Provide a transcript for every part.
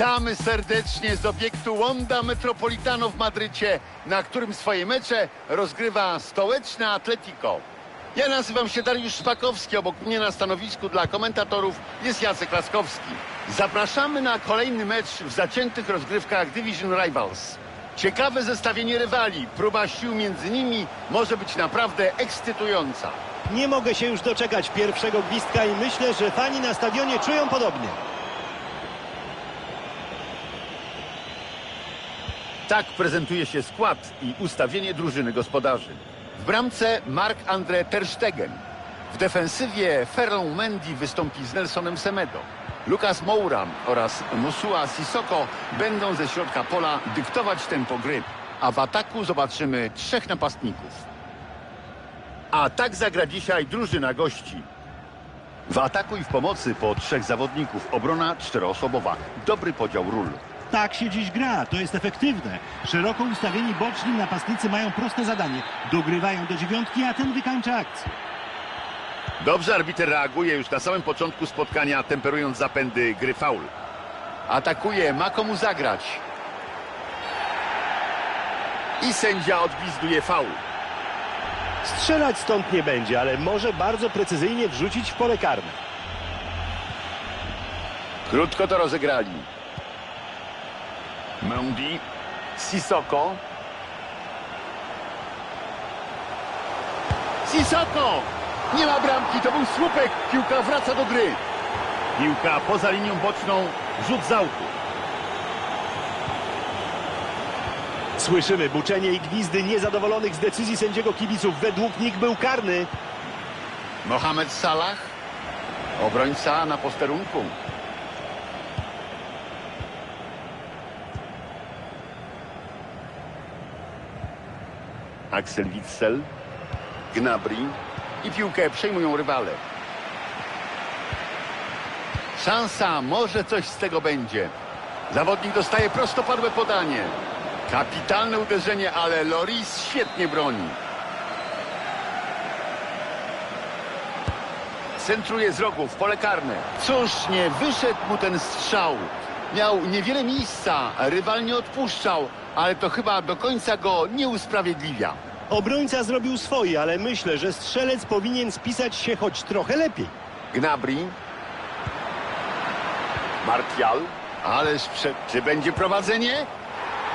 Witamy serdecznie z obiektu Wanda Metropolitano w Madrycie, na którym swoje mecze rozgrywa stołeczne Atletico. Ja nazywam się Dariusz Szpakowski, obok mnie na stanowisku dla komentatorów jest Jacek Laskowski. Zapraszamy na kolejny mecz w zaciętych rozgrywkach Division Rivals. Ciekawe zestawienie rywali, próba sił między nimi może być naprawdę ekscytująca. Nie mogę się już doczekać pierwszego gwizdka i myślę, że fani na stadionie czują podobnie. Tak prezentuje się skład i ustawienie drużyny gospodarzy. W bramce Marc-André Ter Stegen. W defensywie Ferland Mendy wystąpi z Nelsonem Semedo. Lucas Moura oraz Musua Sissoko będą ze środka pola dyktować tempo gry. A w ataku zobaczymy trzech napastników. A tak zagra dzisiaj drużyna gości. W ataku i w pomocy po trzech zawodników. Obrona czteroosobowa. Dobry podział ról. Tak się dziś gra, to jest efektywne. Szeroko ustawieni boczni napastnicy mają proste zadanie. Dogrywają do dziewiątki, a ten wykańcza akcję. Dobrze arbiter reaguje już na samym początku spotkania, temperując zapędy gry faul. Atakuje, ma komu zagrać. I sędzia odgwizduje faul. Strzelać stąd nie będzie, ale może bardzo precyzyjnie wrzucić w pole karne. Krótko to rozegrali. Mendy, Sissoko. Sissoko! Nie ma bramki, to był słupek. Piłka wraca do gry. Piłka poza linią boczną, rzut z autu. Słyszymy buczenie i gwizdy niezadowolonych z decyzji sędziego kibiców. Według nich był karny. Mohamed Salah, obrońca na posterunku. Axel Witsel, Gnabry i piłkę przejmują rywale. Szansa, może coś z tego będzie. Zawodnik dostaje prostopadłe podanie. Kapitalne uderzenie, ale Loris świetnie broni. Centruje z rogu w pole karne. Cóż, nie wyszedł mu ten strzał. Miał niewiele miejsca, rywal nie odpuszczał, ale to chyba do końca go nie usprawiedliwia. Obrońca zrobił swoje, ale myślę, że strzelec powinien spisać się choć trochę lepiej. Gnabry. Martial. Ależ przed... Czy będzie prowadzenie?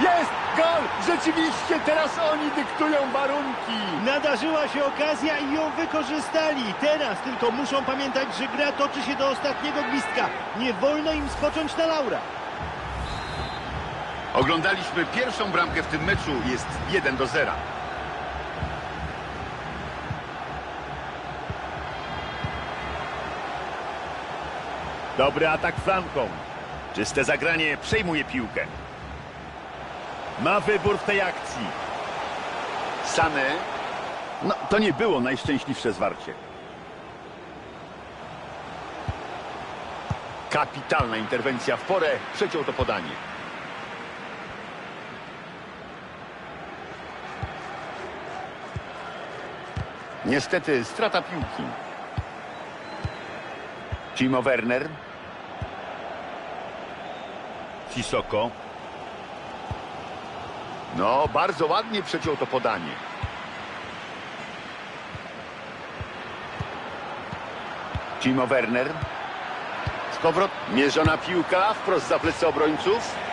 Jest! Gol! Rzeczywiście teraz oni dyktują warunki. Nadarzyła się okazja i ją wykorzystali. Teraz tylko muszą pamiętać, że gra toczy się do ostatniego gwizdka. Nie wolno im spocząć na laura. Oglądaliśmy pierwszą bramkę w tym meczu. Jest 1 do 0. Dobry atak flanką. Czyste zagranie przejmuje piłkę. Ma wybór w tej akcji. Sane. No, to nie było najszczęśliwsze zwarcie. Kapitalna interwencja w porę. Przeciął to podanie. Niestety strata piłki. Timo Werner. Sissoko. No, bardzo ładnie przeciął to podanie. Timo Werner. Z powrot mierzona piłka wprost za plecy obrońców.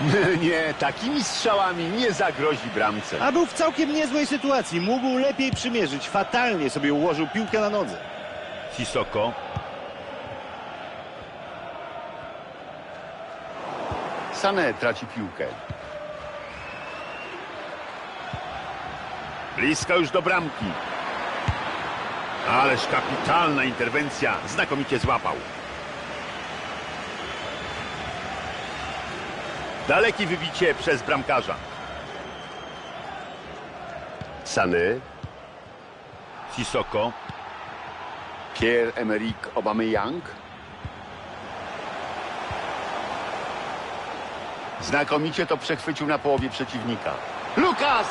Nie, takimi strzałami nie zagrozi bramce. A był w całkiem niezłej sytuacji. Mógł lepiej przymierzyć. Fatalnie sobie ułożył piłkę na nodze. Sissoko. Sané traci piłkę. Blisko już do bramki. Ależ kapitalna interwencja. Znakomicie złapał. Dalekie wybicie przez bramkarza. Sané. Sissoko. Pierre-Emerick Aubameyang. Znakomicie to przechwycił na połowie przeciwnika. Lukas!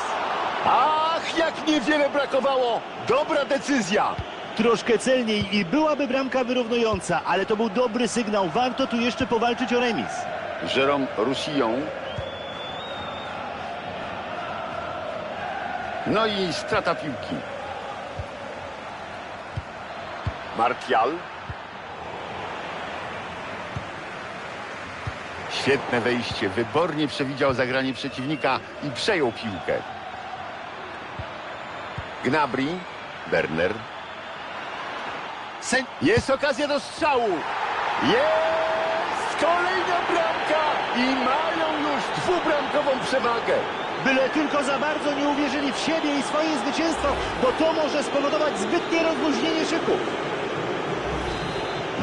Ach, jak niewiele brakowało! Dobra decyzja! Troszkę celniej i byłaby bramka wyrównująca, ale to był dobry sygnał. Warto tu jeszcze powalczyć o remis. Jérôme Roussillon. No i strata piłki. Martial. Świetne wejście. Wybornie przewidział zagranie przeciwnika i przejął piłkę. Gnabry. Werner. Jest okazja do strzału. Jest kolejna bramka i mają już dwubramkową przewagę. Byle tylko za bardzo nie uwierzyli w siebie i swoje zwycięstwo, bo to może spowodować zbytnie rozluźnienie szyku.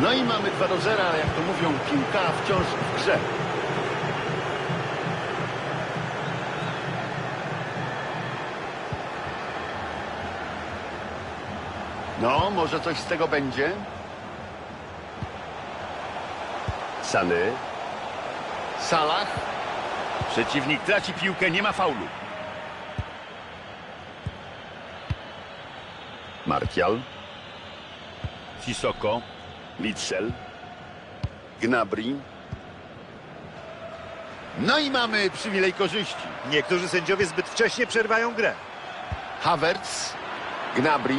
No i mamy 2 do 0, ale jak to mówią, piłka wciąż w grze. No, może coś z tego będzie? Sany. Salah. Przeciwnik traci piłkę, nie ma faulu. Martial. Sissoko. Witsel. Gnabry. No i mamy przywilej korzyści. Niektórzy sędziowie zbyt wcześnie przerwają grę. Havertz. Gnabry.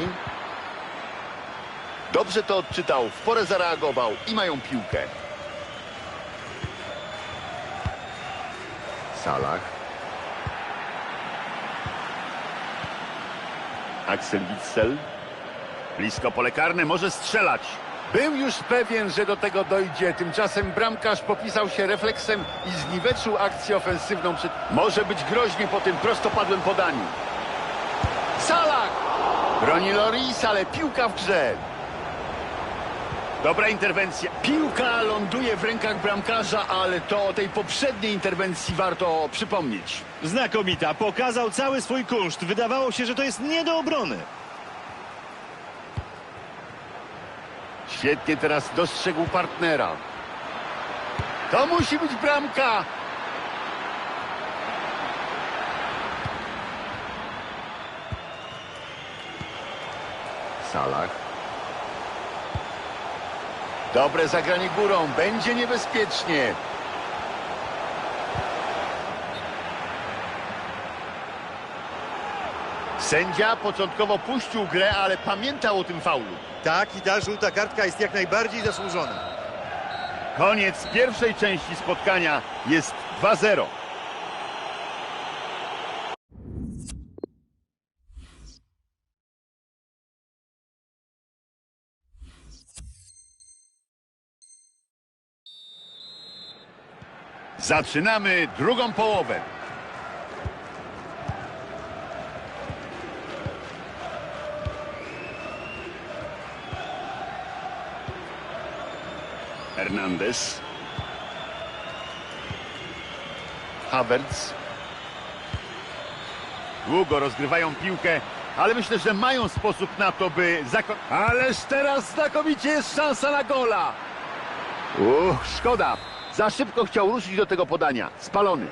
Dobrze to odczytał, w porę zareagował i mają piłkę. Salah. Axel Witsel. Blisko pole karne, może strzelać. Był już pewien, że do tego dojdzie. Tymczasem bramkarz popisał się refleksem i zniweczył akcję ofensywną. Przed... Może być groźnie po tym prostopadłym podaniu. Salah! Broni Loris, ale piłka w grze. Dobra interwencja. Piłka ląduje w rękach bramkarza, ale to o tej poprzedniej interwencji warto przypomnieć. Znakomita, pokazał cały swój kunszt. Wydawało się, że to jest nie do obrony. Świetnie teraz dostrzegł partnera. To musi być bramka. Salah. Dobre zagranie górą. Będzie niebezpiecznie. Sędzia początkowo puścił grę, ale pamiętał o tym faulu. Tak, i ta żółta kartka jest jak najbardziej zasłużona. Koniec pierwszej części spotkania jest 2-0. Zaczynamy drugą połowę. Hernandez. Havertz. Długo rozgrywają piłkę, ale myślę, że mają sposób na to, by zako... Ależ teraz znakomicie jest szansa na gola. Uch, szkoda. Za szybko chciał ruszyć do tego podania. Spalony.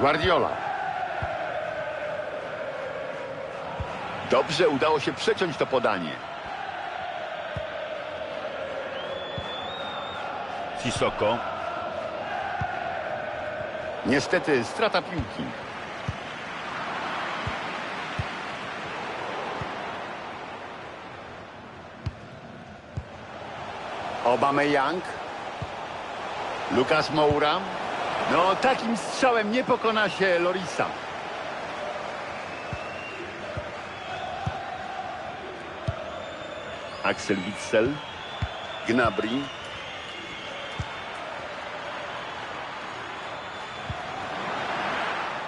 Guardiola. Dobrze udało się przeciąć to podanie. Sissoko. Niestety strata piłki. Aubameyang. Lukas Moura. No takim strzałem nie pokona się Lorisa. Axel Witsel. Gnabry.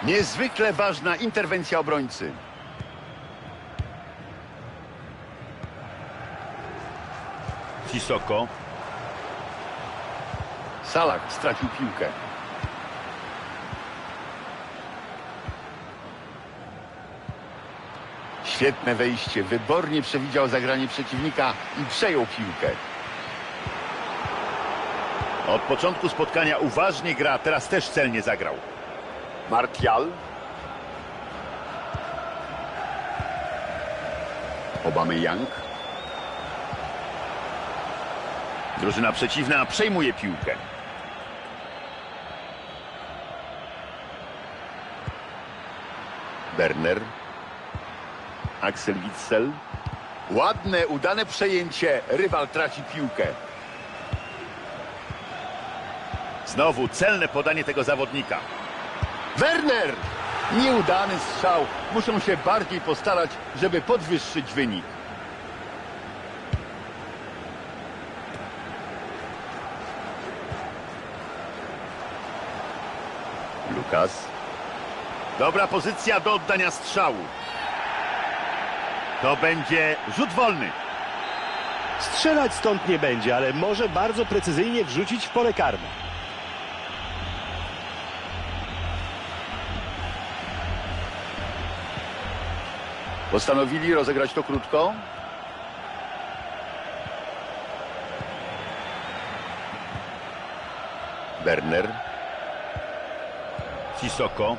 Niezwykle ważna interwencja obrońcy. Sissoko. Salak stracił piłkę. Świetne wejście. Wybornie przewidział zagranie przeciwnika i przejął piłkę. Od początku spotkania uważnie gra, teraz też celnie zagrał. Martial. Aubameyang. Drużyna przeciwna przejmuje piłkę. Berner. Axel Witsel. Ładne, udane przejęcie. Rywal traci piłkę. Znowu celne podanie tego zawodnika. Werner! Nieudany strzał. Muszą się bardziej postarać, żeby podwyższyć wynik. Lukas. Dobra pozycja do oddania strzału. To będzie rzut wolny. Strzelać stąd nie będzie, ale może bardzo precyzyjnie wrzucić w pole karne. Postanowili rozegrać to krótko. Berner. Sissoko.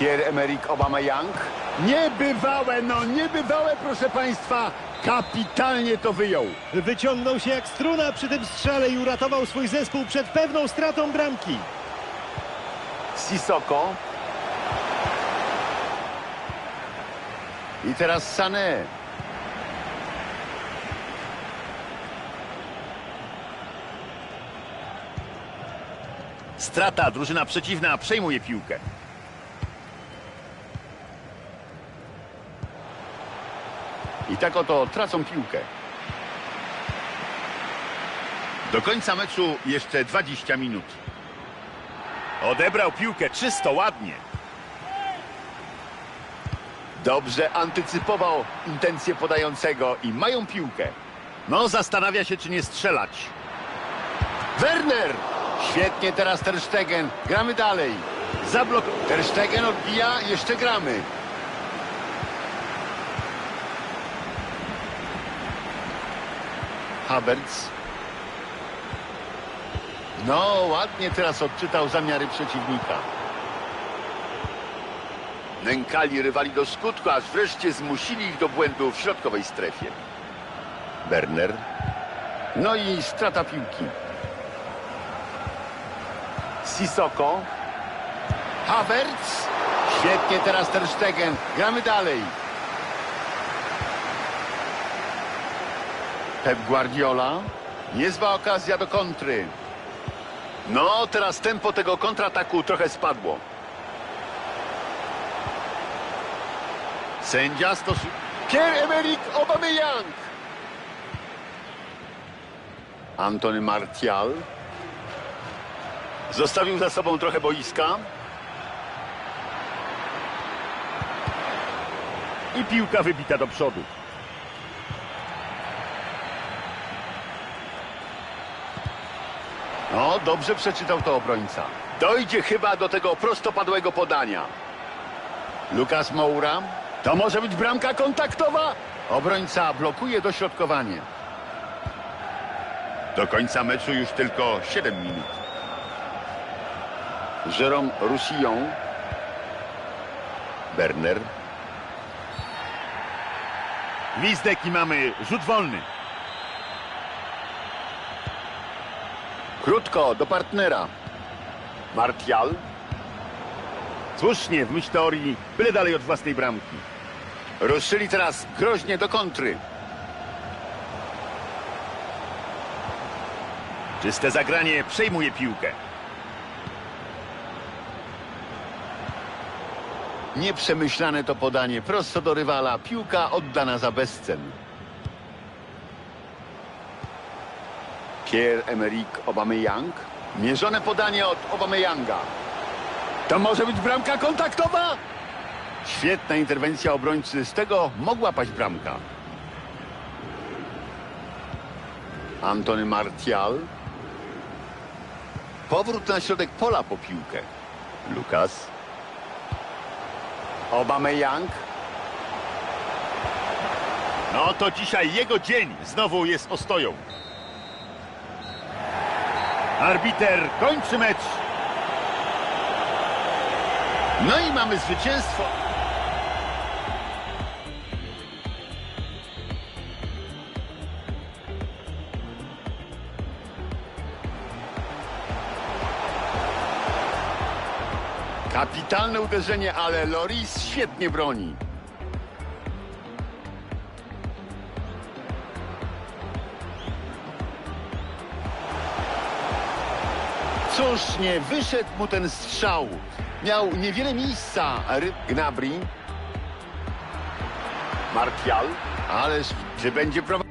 Pierre-Emerick Aubameyang. Niebywałe, no niebywałe, proszę Państwa. Kapitalnie to wyjął. Wyciągnął się jak struna przy tym strzale i uratował swój zespół przed pewną stratą bramki. Sissoko. I teraz Sané. Strata, drużyna przeciwna przejmuje piłkę. I tak oto tracą piłkę. Do końca meczu jeszcze 20 minut. Odebrał piłkę czysto, ładnie. Dobrze antycypował intencje podającego i mają piłkę. No, zastanawia się, czy nie strzelać. Werner! Świetnie teraz Ter Stegen. Gramy dalej. Zablok... Ter Stegen odbija, jeszcze gramy. Havertz. No, ładnie teraz odczytał zamiary przeciwnika. Nękali rywali do skutku, aż wreszcie zmusili ich do błędu w środkowej strefie. Werner. No i strata piłki. Sissoko. Havertz. Świetnie teraz Ter Stegen. Gramy dalej. Pep Guardiola. Niezła okazja do kontry. No, teraz tempo tego kontrataku trochę spadło. Sędzia stosuje... Pierre-Emerick Aubameyang. Antony Martial. Zostawił za sobą trochę boiska. I piłka wybita do przodu. No, dobrze przeczytał to obrońca. Dojdzie chyba do tego prostopadłego podania. Lukas Moura. To może być bramka kontaktowa? Obrońca blokuje dośrodkowanie. Do końca meczu już tylko 7 minut. Jérôme Roussillon. Berner. Gwizdek i mamy rzut wolny. Krótko do partnera. Martial. Słusznie, w myśl teorii, byle dalej od własnej bramki. Ruszyli teraz groźnie do kontry. Czyste zagranie przejmuje piłkę. Nieprzemyślane to podanie prosto do rywala. Piłka oddana za bezcen. Pierre-Emerick Aubameyang. Mierzone podanie od Aubameyanga. To może być bramka kontaktowa? Świetna interwencja obrońcy. Z tego mogła paść bramka. Antony Martial. Powrót na środek pola po piłkę. Lukas. Aubameyang. No to dzisiaj jego dzień. Znowu jest ostoją. Arbiter kończy mecz. No i mamy zwycięstwo. Kapitalne uderzenie, ale Loris świetnie broni. Cóż, nie wyszedł mu ten strzał. Miał niewiele miejsca. Ry- Gnabry. Martial. Ależ, czy będzie prowadził?